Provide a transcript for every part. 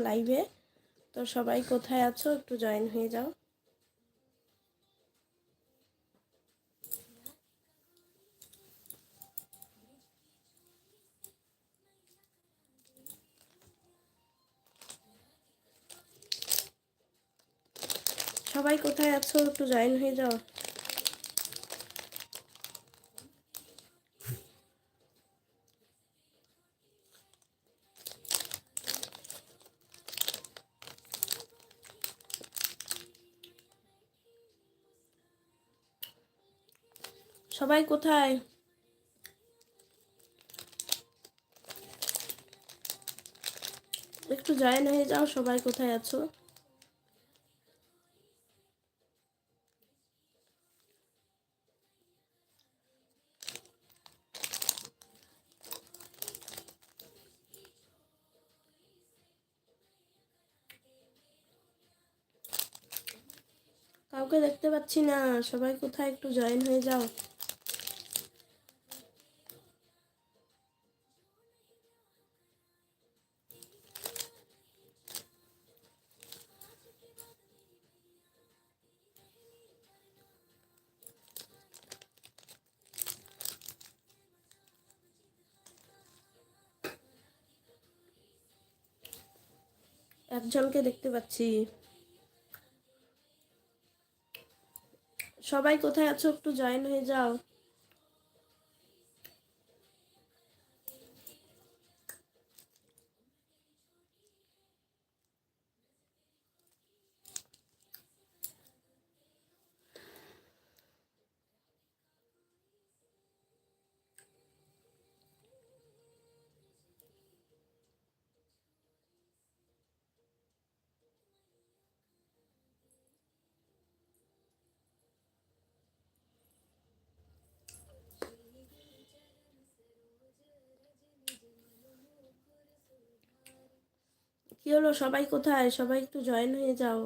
লাইভে তো সবাই কোথায় আছো? একটু জয়েন হয়ে যাও। সবাই কোথায় আছো? একটু জয়েন হয়ে যাও। সবাই কোথায়? একটু জয়েন হয়ে যাও, সবাই কোথায় আছো? কাউকে দেখতে পাচ্ছি না, সবাই কোথায়? একটু জয়েন হয়ে যাও। একজনকে দেখতে পাচ্ছি। সবাই কোথায় আছো? একটু জয়েন হয়ে যাও। কি হলো? সবাই কোথায়? সবাই একটু জয়েন হয়ে যাও।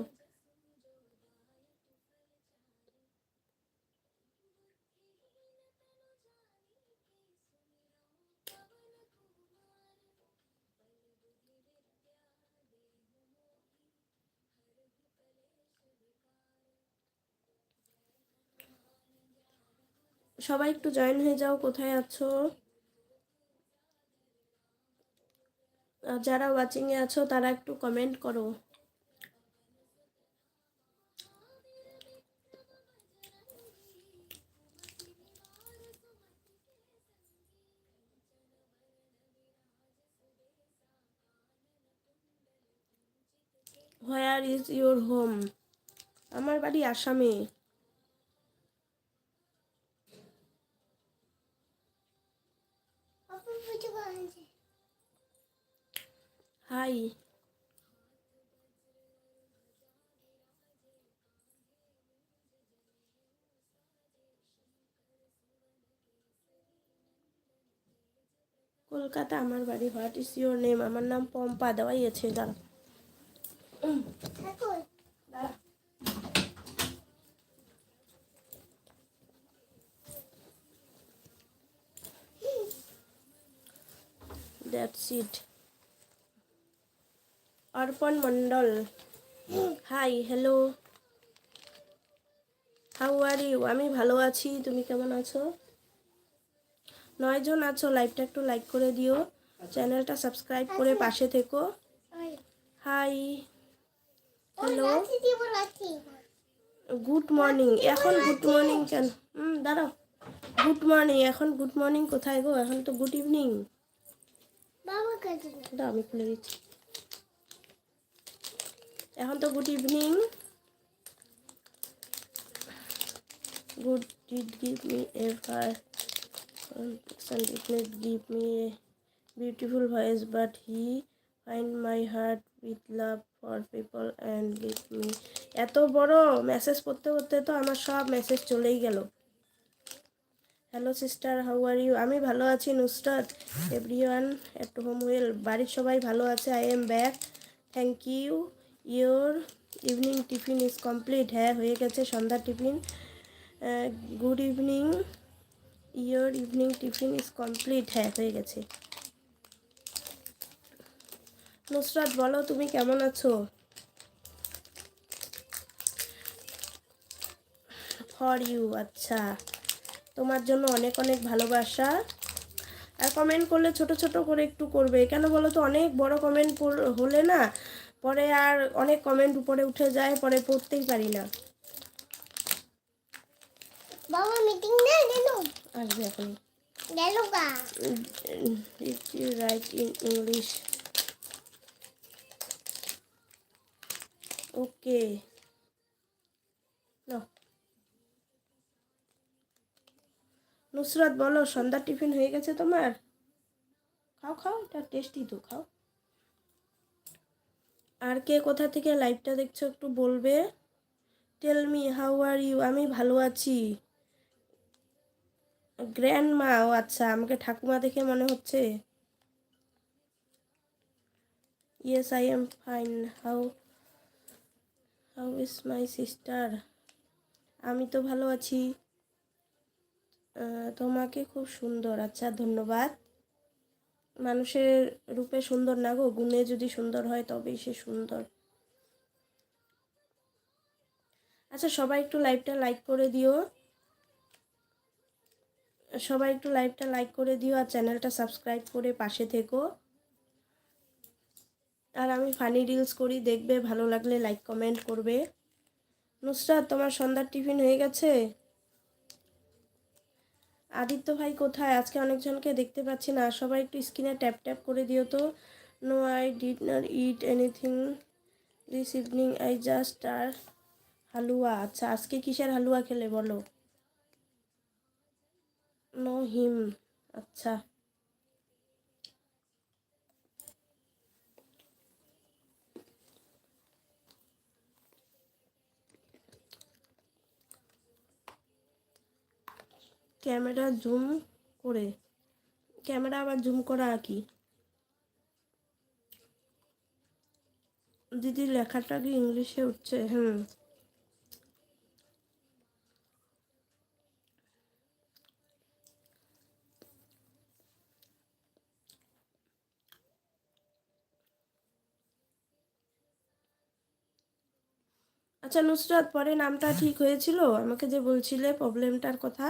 সবাই একটু জয়েন হয়ে যাও। কোথায় আছো? যারা ওয়াচিং এ আছো, তারা একটু কমেন্ট করো। হোয়ার ইজ ইউর হোম আমার বাড়ি আসামে। হাই কলকাতা, আমার বাড়ি হোয়াট ইজ ইউর নেম? আমার নাম পম্পা দেওয়াই আছে দাঁড়া। That's it Arpan Mondal hi hello how are you আমি ভালো আছি। তুমি কেমন আছো? নয়জন আছো। লাইভটা একটু লাইক করে দিও। চ্যানেলটা সাবস্ক্রাইব করে পাশে থেকো। হাই হ্যালো গুড মর্নিং এখন গুড মর্নিং কেন? হুম দাঁড়াও। গুড মর্নিং এখন গুড মর্নিং কোথায় গো? এখন তো গুড ইভিনিং দাও আমি খুলে দিচ্ছি। এখন তো good evening good did give me a give me a beautiful voice, but he find my heart with love for people and give me এত বড় মেসেজ পড়তে পড়তে তো আমার সব মেসেজ চলেই গেল। Hello sister how are you আমি ভালো আছি, Nusrat. Everyone at home well বাড়ির সবাই ভালো আছে I am back thank you your evening tiffin is complete হ্যাঁ হয়ে গেছে সন্ধ্যার tiffin good evening your evening tiffin is complete হ্যাঁ হয়ে গেছে। নুসরাত, বলো তুমি কেমন আছো? ফর ইউ আচ্ছা। তোমার জন্য অনেক অনেক ভালোবাসা। আর কমেন্ট করলে ছোট ছোট করে একটু করবে। কেন বলো তো, অনেক বড় কমেন্ট হলে না পরে আর অনেক কমেন্ট উপরে উঠে যায় পরে পড়তেই পারি না। বাবা মিটিং না গেল। আসবে এখন গেল গা। Right in English okay Nusrat বলো সন্ধ্যার টিফিন হয়ে গেছে তোমার? খাও খাও এটা টেস্টি তো খাও। আর কে কোথা থেকে লাইভটা দেখছ একটু বলবে? Tell me how are you আমি ভালো আছি। গ্র্যান্ড মা ও আচ্ছা আমাকে ঠাকুমা দেখে মনে হচ্ছে। Yes I am fine how how is my sister আমি তো ভালো আছি। তোমাকে খুব সুন্দর। আচ্ছা ধন্যবাদ। মানুষের রূপে সুন্দর না গো, গুণে যদি সুন্দর হয় তবেই সে সুন্দর। আচ্ছা সবাই একটু লাইভটা লাইক করে দিও। সবাই একটু লাইভটা লাইক করে দিও আর চ্যানেলটা সাবস্ক্রাইব করে পাশে থেকো। আর আমি ফানি রিলস করি, দেখবে, ভালো লাগলে লাইক কমেন্ট করবে। নুসরাত, তোমার সন্ধ্যার টিফিন হয়ে গেছে? আদিত্য ভাই কোথায়? আজকে অনেকজনকে দেখতে পাচ্ছি না। সবাই একটু স্ক্রিনে ট্যাপ ট্যাপ করে দিও তো। No I did not eat anything this evening I just আর হালুয়া আচ্ছা আজকে কিসের হালুয়া খেলে বলো? নো হিম আচ্ছা। ক্যামেরা জুম করে, ক্যামেরা আবার জুম করা আর কি। দিদি লেখাটা কি ইংলিশে উঠছে? হুম। আচ্ছা নুসরাত, পরে নামটা ঠিক হয়েছিল? আমাকে যে বলছিলে প্রবলেমটার কথা।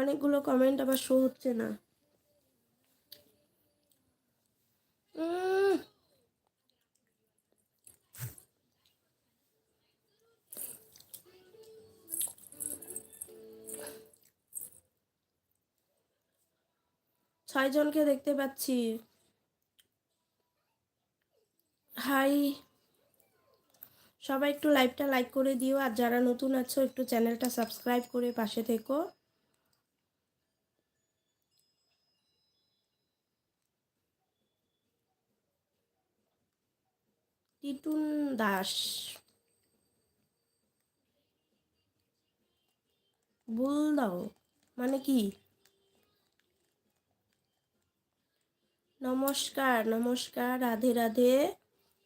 অনেকগুলো কমেন্ট আবার শো হচ্ছে না। ছয়জনকে দেখতে পাচ্ছি। হাই সবাই একটু লাইভটা লাইক করে দিও, আর যারা নতুন আছো একটু চ্যানেলটা সাবস্ক্রাইব করে পাশে থেকো। দাস। বল দাও মানে কি? নমস্কার নমস্কার রাধে রাধে।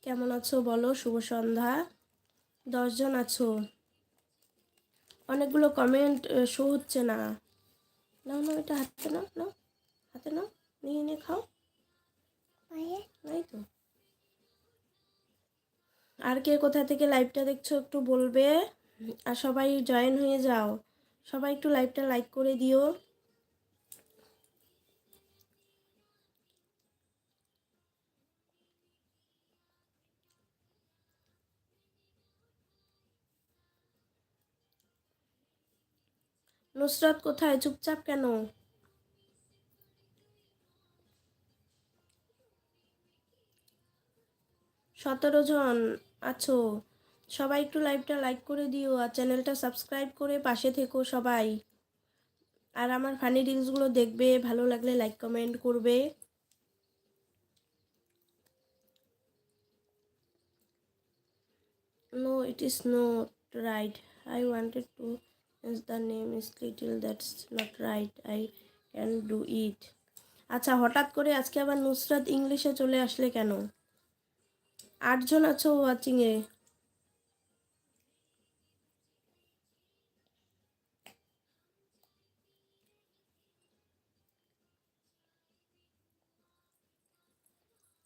কেমন আছো বলো? শুভ সন্ধ্যা। দশজন আছো। অনেকগুলো কমেন্ট শো হচ্ছে না। নাও নাও এটা হাতে নাও নাও। হাতে নাও নিয়ে নিয়ে খাও। নাই তো। আর কে কোথা থেকে লাইভটা দেখছ একটু বলবে। আর সবাই জয়েন হয়ে যাও। সবাই একটু লাইভটা লাইক করে দিও। নুসরাত কোথায়? চুপচাপ কেন? সতেরো জন আছো। সবাই একটু লাইভটা লাইক করে দিও আর চ্যানেলটা সাবস্ক্রাইব করে পাশে থেকো সবাই। আর আমার ফানি রিলসগুলো দেখবে, ভালো লাগলে লাইক কমেন্ট করবে। No it is not right I wanted to change the name is little that's not right I can do it আচ্ছা হঠাৎ করে আজকে আবার নুসরাত ইংলিশে চলে আসলে কেন? আটজন আছো ওয়াচিংয়ে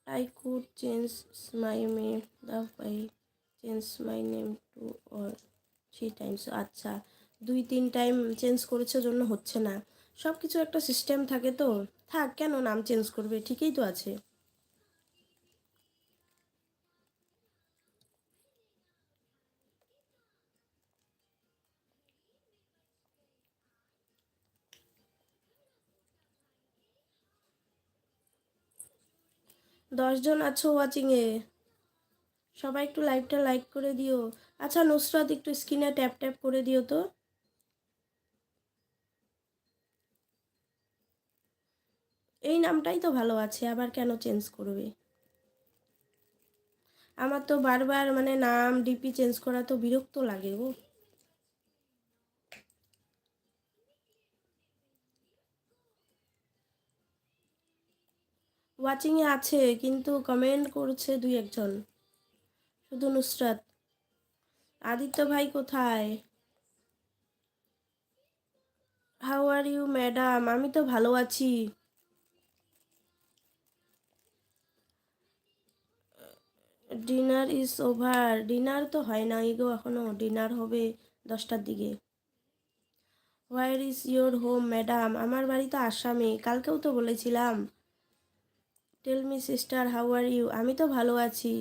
I could change my name, the I change my name to or three times আচ্ছা দুই, তিন টাইম চেঞ্জ করেছে জন্য হচ্ছে না। সব কিছু একটা সিস্টেম থাকে তো। থাক, কেন নাম চেঞ্জ করবে? ঠিকই তো আছে। দশজন আছো ওয়াচিংয়ে সবাই একটু লাইভটা লাইক করে দিও। আচ্ছা নুসরাত, একটু স্ক্রিনে ট্যাপ ট্যাপ করে দিও তো। এই নামটাই তো ভালো আছে, আবার কেন চেঞ্জ করবে? আমার তো বারবার মানে নাম ডিপি চেঞ্জ করা তো বিরক্ত লাগে গো। ওয়াচিংয়ে আছে, কিন্তু কমেন্ট করছে দুই একজন। শুধু নুসরাত। আদিত্য ভাই কোথায়? হাউ আর ইউ ম্যাডাম আমি তো ভালো আছি। ডিনার ইজ ওভার ডিনার তো হয় না গো এখনও। ডিনার হবে দশটার দিকে। Where is your home madam আমার বাড়ি তো আসামে। কালকেও তো বলেছিলাম। Tell me sister how are you আমি তো ভালো আছি।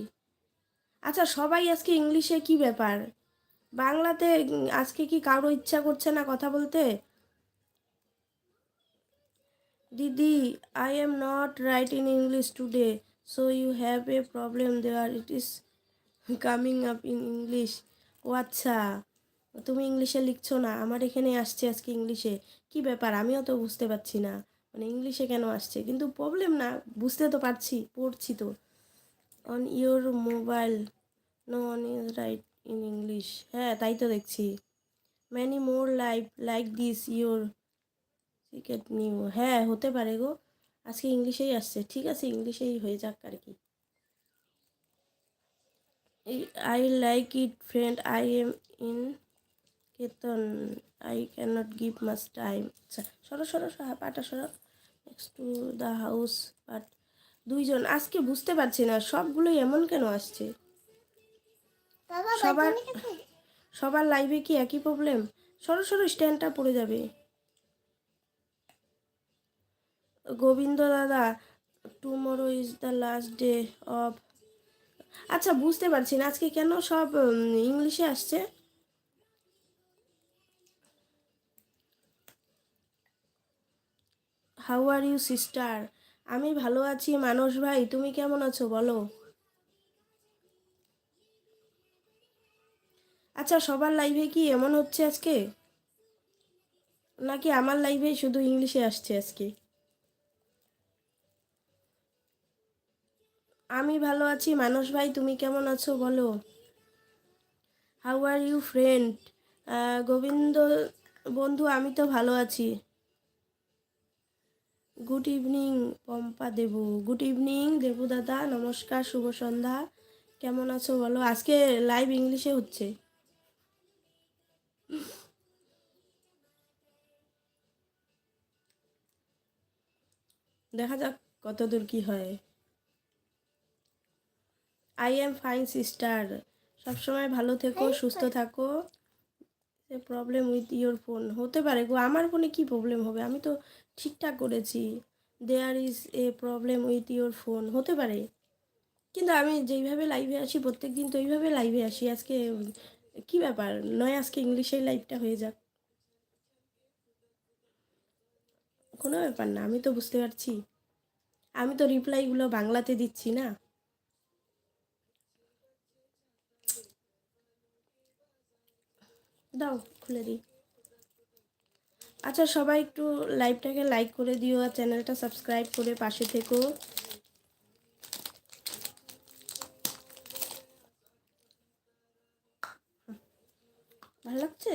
আচ্ছা সবাই আজকে ইংলিশে কি ব্যাপার? বাংলাতে আজকে কি কারও ইচ্ছা করছে না কথা বলতে? দিদি I am not write in English today so you have a problem there it is coming up in English ও আচ্ছা তুমি ইংলিশে লিখছো না, আমার এখানে আসছে আজকে ইংলিশে কি ব্যাপার? আমিও তো বুঝতে পারছি না। মানে ইংলিশে কেন আসছে? কিন্তু প্রবলেম না বুঝতে তো পারছি পড়ছি তো। On your mobile no on is write in English হ্যাঁ তাই তো দেখছি। Many more life like this your cricket new হ্যাঁ হতে পারে গো। আজকে ইংলিশেই আসছে। ঠিক আছে ইংলিশেই হয়ে যাক আর কি। I like it friend I am in Ketan I can't give much time আচ্ছা সরো সরো, পাটা সরো। Next to the house but দুইজন আজকে বুঝতে পারছি না সবগুলোই এমন কেন আসছে? সবার সবার লাইভে কি একই প্রবলেম সরো সরো স্ট্যান্ডটা পড়ে যাবে। গোবিন্দ দাদা tomorrow is the last day of আচ্ছা বুঝতে পারছি না আজকে কেন সব ইংলিশে আসছে? হাউ আর ইউ সিস্টার আমি ভালো আছি, মানস ভাই। তুমি কেমন আছো, বলো? আচ্ছা সবার লাইভে কি এমন হচ্ছে আজকে? নাকি আমার লাইভে শুধু ইংলিশে আসছে আজকে? আমি ভালো আছি, মানস ভাই, তুমি কেমন আছো, বলো? How are you friend Gobinda, বন্ধু, আমি তো ভালো আছি। Good evening Pompa Debu. Good evening Debu দাদা, নমস্কার, শুভ সন্ধ্যা। কেমন আছো বলো? আজকে লাইভ ইংলিশে হচ্ছে। দেখা যাক কত দূর কি হয়। আই এম ফাইন সিস্টার সবসময় ভালো থেকো, সুস্থ থাকো। প্রবলেম উইথ ইয়োর ফোন হতে পারে গো, আমার ফোনে কি প্রবলেম হবে? আমি তো ঠিকঠাক করেছি। There is a problem with your phone হতে পারে। কিন্তু আমি যেইভাবে লাইভে আসি প্রত্যেক দিন তো এইভাবে লাইভে আসি। আজকে, কি ব্যাপার? নয়, আজকে ইংলিশেই লাইভটা হয়ে যাক। কোনো ব্যাপার না, আমি তো বুঝতে পারছি। আমি তো রিপ্লাইগুলো বাংলাতে দিচ্ছি না। দাও, খুলে দিই। আচ্ছা সবাই একটু লাইভটাকে লাইক করে দিও আর চ্যানেলটা সাবস্ক্রাইব করে পাশে থেকো। ভালো লাগছে?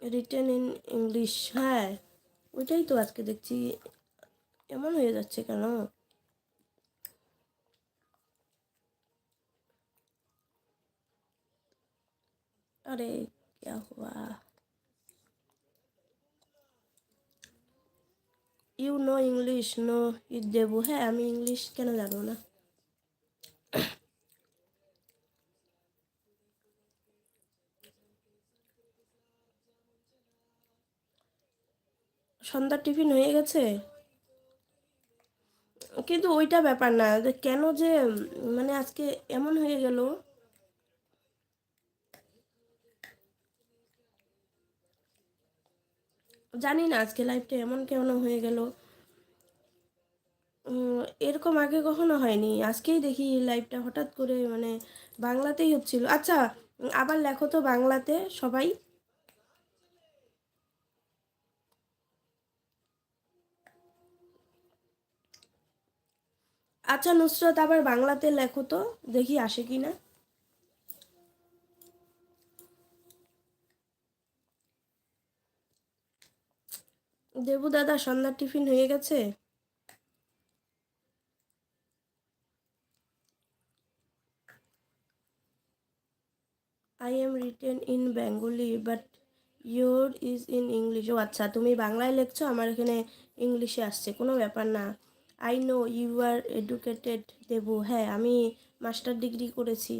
রিটেন ইন ইংলিশ হ্যাঁ। ওইটাই তো আজকে দেখছি। এমন হয়ে যাচ্ছে কেন? अरे क्या हुआ you know English no it Debu হ্যাঁ আমি ইংলিশ কেন জানবো না সন্ধ্যার টিফিন হয়ে গেছে কিন্তু ওইটা ব্যাপার না যে কেন যে উম, মানে আজকে এমন হয়ে গেল জানি না আজকে লাইফটা এমন কেমন হয়ে গেল। এরকম আগে কখনো হয়নি। আজকেই দেখি লাইফটা হঠাৎ করে মানে বাংলাতেই হচ্ছিল। আচ্ছা আবার লেখো তো বাংলাতে সবাই। আচ্ছা নুসরত আবার বাংলাতে লেখো তো, দেখি আসে কি না দেবু দাদা, সন্ধ্যার টিফিন হয়ে গেছে? I am written in Bengali but your is in English ও আচ্ছা তুমি বাংলায় লিখছো, আমার এখানে ইংলিশে আসছে, কোনো ব্যাপার না। I know you are educated Debu. হ্যাঁ আমি মাস্টার ডিগ্রি করেছি।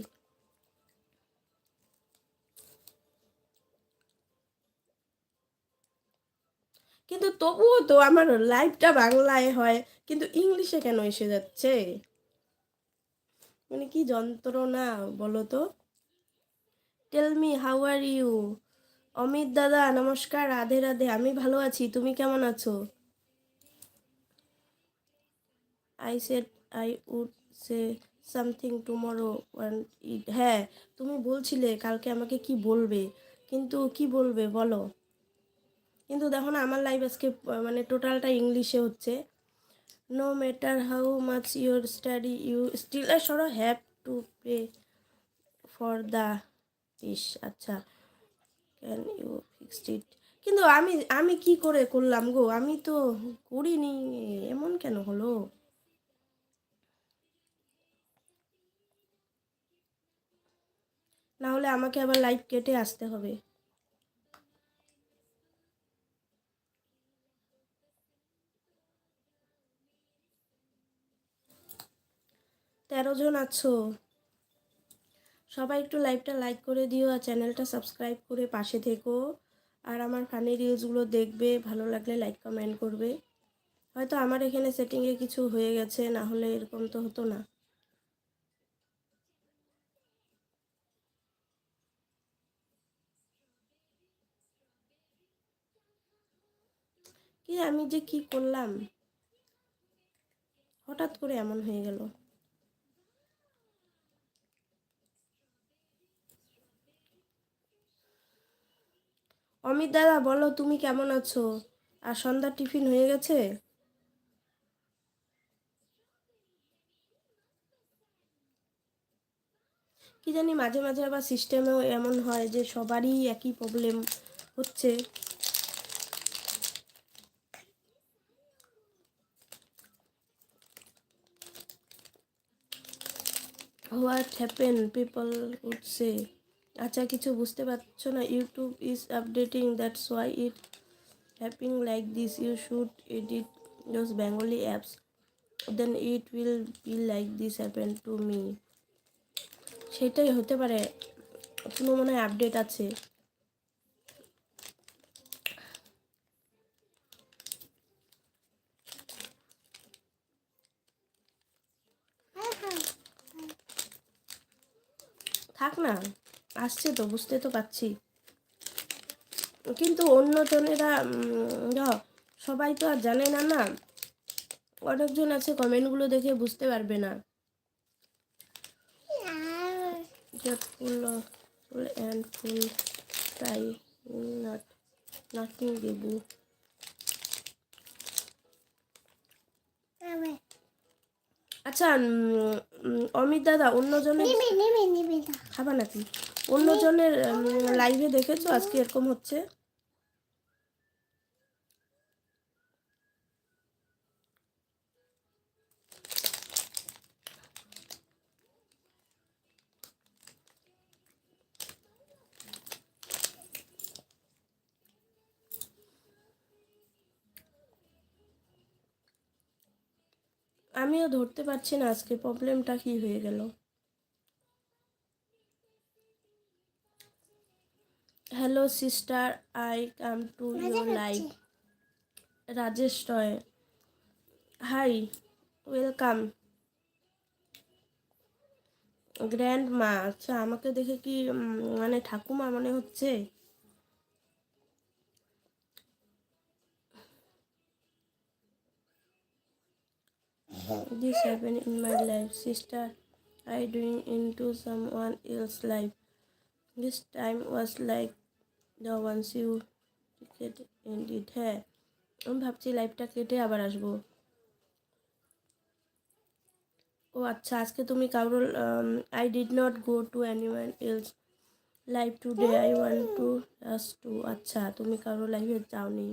কিন্তু তবুও তো আমার লাইফটা বাংলায় হয়, কিন্তু ইংলিশে কেন এসে যাচ্ছে? মানে কি যন্ত্রণা, বলো তো? Tell me how are you Amit দাদা, নমস্কার, রাধে রাধে, আমি ভালো আছি, তুমি কেমন আছো? I said I would say something tomorrow it হ্যাঁ তুমি বলছিলে, কালকে আমাকে কি বলবে? কিন্তু কি বলবে, বলো? কিন্তু দেখো না, আমার লাইফ আজকে মানে টোটালটা ইংলিশে হচ্ছে। No matter how much your study you still sorrow have to pay for the is আচ্ছা ক্যান ইউ ফিক্সড ইট কিন্তু আমি আমি কি করে করলাম গো? আমি তো করিনি, এমন কেন হলো? না হলে আমাকে আবার লাইভ কেটে আসতে হবে। তেরো জন আছো। সবাই একটু লাইভটা লাইক করে দিও আর চ্যানেলটা সাবস্ক্রাইব করে পাশে থেকো। আর আমার ফানি রিলসগুলো দেখবে, ভালো লাগলে লাইক কমেন্ট করবে। হয়তো আমার এখানে সেটিংয়ে কিছু হয়ে গেছে, না হলে এরকম তো হতো না। কি আমি যে কি করলাম? হঠাৎ করে এমন হয়ে গেল। অমিত দাদা, বলো তুমি কেমন আছো? আর সন্ধ্যার টিফিন হয়ে গেছে? কি জানি মাঝে মাঝে আবার সিস্টেমেও এমন হয় যে সবারই একই প্রবলেম হচ্ছে। হোয়াট হ্যাপেন পিপল উড আচ্ছা কিছু বুঝতে পারছ না? YouTube is updating that's why it happening like this you should edit those Bengali apps then it will be like this happen to me সেটাই হতে পারে। কোনো মনে হয় আপডেট আছে। থাক না। আসছে তো বুঝতে তো পারছি। কিন্তু অন্য জনেরা সবাই তো আর জানে না না। অনেকজন আছে কমেন্টগুলো দেখে বুঝতে পারবে না। Full full and full fry not nothing Debu আচ্ছা অমিত দাদা অন্যজনের নিবি নিবি নিবি। না খাবা নাকি? অন্যজনের লাইভে দেখেছ? আজকে এরকম হচ্ছে। আমিও ধরতে পারছি না আজকে প্রবলেমটা কি হয়ে গেল। Hello sister I come to your life Rajesh Roy hi welcome grandma আচ্ছা আমাকে দেখে কি মানে ঠাকুমা মনে হচ্ছে? In my life sister I doing in to someone else life this time was like the you you get it হ্যাঁ আমি ভাবছি লাইফটা কেটে আবার আসব। ও আচ্ছা আজকে তুমি কারোর I did not go to anyone else live today I want to to আচ্ছা তুমি কারোর লাইফে যাওনি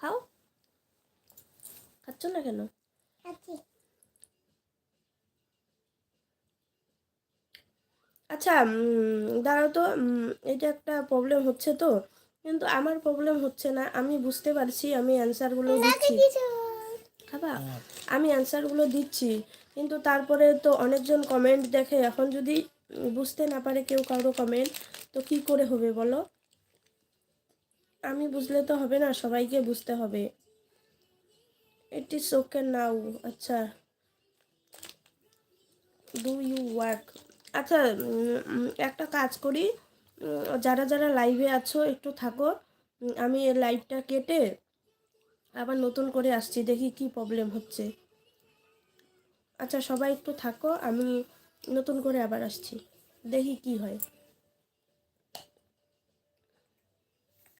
খাও খাচ্ছ না কেন? আচ্ছা। দাঁড়াও তো এটা একটা প্রবলেম হচ্ছে তো। কিন্তু আমার প্রবলেম হচ্ছে না আমি বুঝতে পারছি আমি অ্যান্সারগুলো দিচ্ছি। খাবা আমি অ্যান্সারগুলো দিচ্ছি কিন্তু তারপরে তো অনেকজন কমেন্ট দেখে এখন যদি বুঝতে না পারে কেউ কারও কমেন্ট তো কি করে হবে বলো? আমি বুঝলে তো হবে না সবাইকে বুঝতে হবে। ইট ইজ ওকে নাও আচ্ছা ডু ইউ ওয়ার্ক আচ্ছা একটা কাজ করি। যারা যারা লাইভে আছো, একটু থাকো। আমি লাইভটা কেটে আবার নতুন করে আসছি। দেখি কি প্রবলেম হচ্ছে। আচ্ছা সবাই একটু থাকো। আমি নতুন করে আবার আসছি। দেখি কি হয়।